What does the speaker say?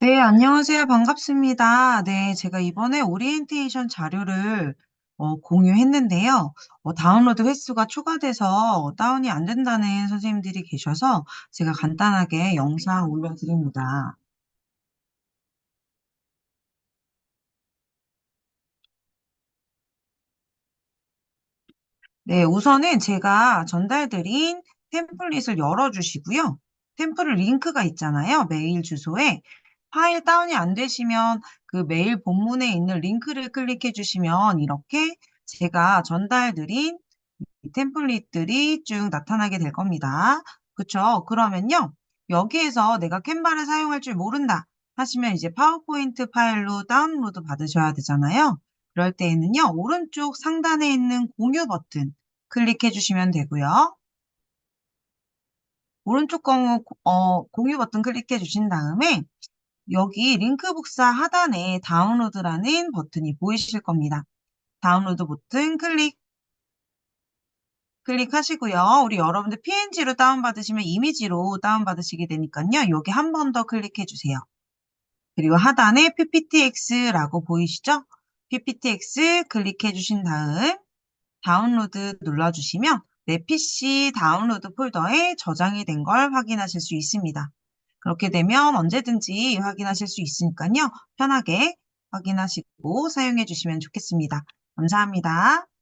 네, 안녕하세요. 반갑습니다. 네, 제가 이번에 오리엔테이션 자료를 어, 공유했는데요. 어, 다운로드 횟수가 초과돼서 다운이 안 된다는 선생님들이 계셔서 제가 간단하게 영상 올려드립니다. 네, 우선은 제가 전달드린 템플릿을 열어주시고요. 템플릿 링크가 있잖아요. 메일 주소에. 파일 다운이 안 되시면 그 메일 본문에 있는 링크를 클릭해 주시면 이렇게 제가 전달드린 이 템플릿들이 쭉 나타나게 될 겁니다. 그쵸? 그러면요. 여기에서 내가 캔바를 사용할 줄 모른다 하시면 이제 파워포인트 파일로 다운로드 받으셔야 되잖아요. 그럴 때에는요. 오른쪽 상단에 있는 공유 버튼 클릭해 주시면 되고요. 오른쪽 공유, 어, 공유 버튼 클릭해 주신 다음에 여기 링크 복사 하단에 다운로드라는 버튼이 보이실 겁니다. 다운로드 버튼 클릭 클릭하시고요. 우리 여러분들 PNG로 다운받으시면 이미지로 다운받으시게 되니까요. 여기 한 번 더 클릭해 주세요. 그리고 하단에 PPTX라고 보이시죠? PPTX 클릭해 주신 다음 다운로드 눌러주시면 내 PC 다운로드 폴더에 저장이 된 걸 확인하실 수 있습니다. 그렇게 되면 언제든지 확인하실 수 있으니까요. 편하게 확인하시고 사용해 주시면 좋겠습니다. 감사합니다.